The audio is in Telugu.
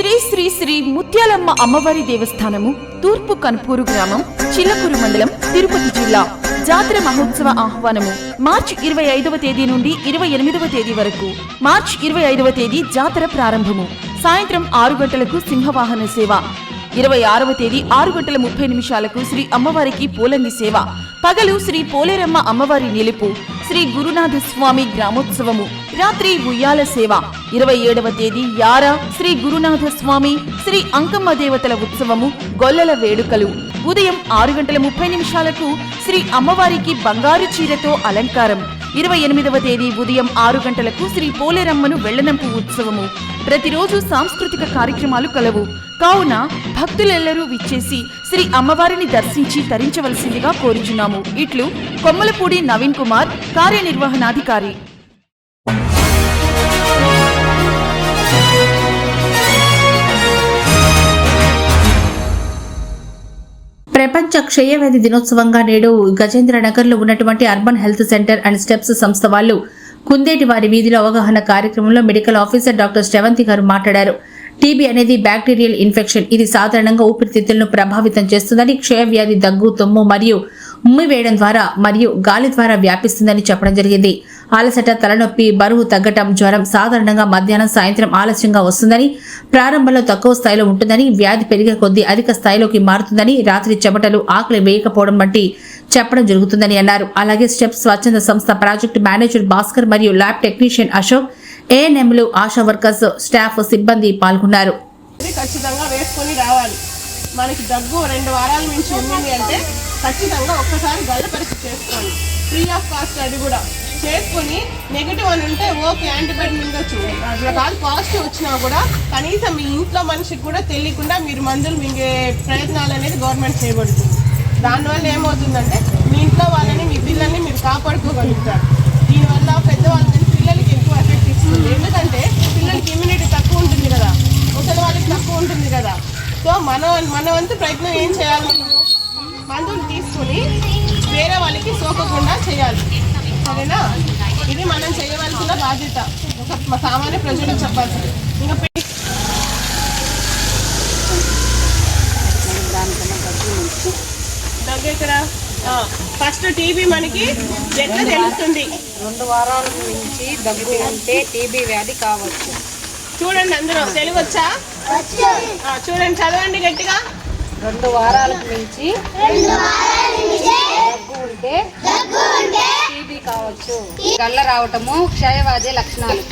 శ్రీ శ్రీ శ్రీ ముత్యాలమ్మ అమ్మవారి దేవస్థానము తూర్పు కన్పూరు గ్రామం చిల్లకూరు మండలం తిరుపతి జిల్లా. జాతర మహోత్సవ ఆహ్వానము మార్చి ఇరవై ఐదవ తేదీ నుండి ఇరవై ఎనిమిదవ తేదీ వరకు. మార్చి ఇరవై ఐదవ తేదీ జాతర ప్రారంభము. సాయంత్రం ఆరు గంటలకు సింహవాహన సేవ. ఇరవై ఆరవ తేదీ ఆరు గంటల ముప్పై నిమిషాలకు శ్రీ అమ్మవారికి పూలంగి సేవ. పగలు శ్రీ పోలేరమ్మ అమ్మవారి నిలుపు శ్రీ గురునాథ స్వామి గ్రామోత్సవము రాత్రి ఉయ్యాల సేవ. ఇరవై ఏడవ తేదీ యార శ్రీ గురునాథ స్వామి శ్రీ అంకమ్మ దేవతల ఉత్సవము గొల్లల వేడుకలు. ఉదయం ఆరు గంటల ముప్పై నిమిషాలకు శ్రీ అమ్మవారికి బంగారు చీరతో అలంకారం. ఇరవై ఎనిమిదవ తేదీ ఉదయం ఆరు గంటలకు శ్రీ పోలేరమ్మను వెళ్ళనంపు ఉత్సవము. ప్రతిరోజు సాంస్కృతిక కార్యక్రమాలు కలవు. కావున భక్తులెల్లరూ విచ్చేసి శ్రీ అమ్మవారిని దర్శించి తరించవలసిందిగా కోరుచున్నాము. ఇట్లు కొమ్మలపూడి నవీన్ కుమార్ కార్యనిర్వహణాధికారి. ప్రపంచ క్షయవ్యాధి దినోత్సవంగా నేడు గజేంద్ర నగర్లో ఉన్నటువంటి urban health centre and steps సంస్థ వాళ్ళు కుందేటి వారి వీధిలో అవగాహన కార్యక్రమంలో మెడికల్ ఆఫీసర్ డాక్టర్ శ్రవంతి గారు మాట్లాడారు. టీబీ అనేది బ్యాక్టీరియల్ ఇన్ఫెక్షన్. ఇది సాధారణంగా ఊపిరితిత్తులను ప్రభావితం చేస్తుందని క్షయవ్యాధి దగ్గు తుమ్ము మరియు ఉమ్మి వేయడం ద్వారా మరియు గాలి ద్వారా వ్యాపిస్తుందని చెప్పడం జరిగింది. అలసట తలనొప్పి బరువు తగ్గటం జ్వరం సాధారణంగా మధ్యాహ్నం సాయంత్రం ఆలస్యంగా వస్తుందని ప్రారంభంలో తక్కువ స్థాయిలో ఉంటుందని వ్యాధి పెరిగే కొద్దీ అధిక స్థాయిలోకి మారుతుందని రాత్రి చెమటలు ఆకలి వేయకపోవడం వంటి చెప్పడం జరుగుతుందని అన్నారు. అలాగే స్టెప్ స్వచ్ఛంద సంస్థ ప్రాజెక్ట్ మేనేజర్ భాస్కర్ మరియు ల్యాబ్ టెక్నీషియన్ అశోక్ ఏఎన్ఎంలు ఆశా వర్కర్స్ స్టాఫ్ సిబ్బంది పాల్గొన్నారు. ఖచ్చితంగా వేసుకొని రావాలి. మనకి దగ్గు రెండు వారాల నుంచి ఉండింది అంటే ఖచ్చితంగా ఒక్కసారి గల్ల పరీక్ష చేసుకోండి. ఫ్రీ ఆఫ్ కాస్ట్ అది కూడా. చేసుకొని నెగిటివ్ అని ఉంటే ఓకే యాంటీబయాటిక్ మింగచ్చు అట్లా కాదు పాజిటివ్ వచ్చినా కూడా కనీసం మీ ఇంట్లో మనిషికి కూడా తెలియకుండా మీరు మందులు మింగే ప్రయత్నాలు అనేది గవర్నమెంట్ చేయబడుతుంది. దానివల్ల ఏమవుతుందంటే మీ ఇంట్లో వాళ్ళని మీ పిల్లల్ని మీరు కాపాడుకోగలుగుతారు. దీనివల్ల పెద్దవాళ్ళని పిల్లలకి ఎక్కువ ఎఫెక్ట్ ఇస్తుంది. ఎందుకంటే పిల్లలకి ఇమ్యూనిటీ తక్కువ ఉంటుంది కదా. ముసలి వాళ్ళకి తక్కువ ఉంటుంది కదా. సో మన మన వంతు ప్రయత్నం ఏం చేయాలి? మందులు తీసుకుని వేరే వాళ్ళకి సోకకుండా చేయాలి. సరేనా ఇది మనం చేయవలసిన బాధ్యత. ఒక సామాన్య ప్రజలకు చెప్పాల్సింది. ఇంకా పె- దగ్గు ఎక్కడ ఫస్ట్ టీబీ మనకి ఎట్లా తెలుస్తుంది? రెండు వారాల నుంచి దగ్గు ఉంటే టీబీ వ్యాధి కావచ్చు. చూడండి అందరూ తెలుగు వచ్చా ఆ, చూడండి చదవండి గట్టిగా. రెండు వారాల నుంచి దగ్గు ఉంటే టీబీ కావచ్చు రావటము క్షయవాది లక్షణాలు.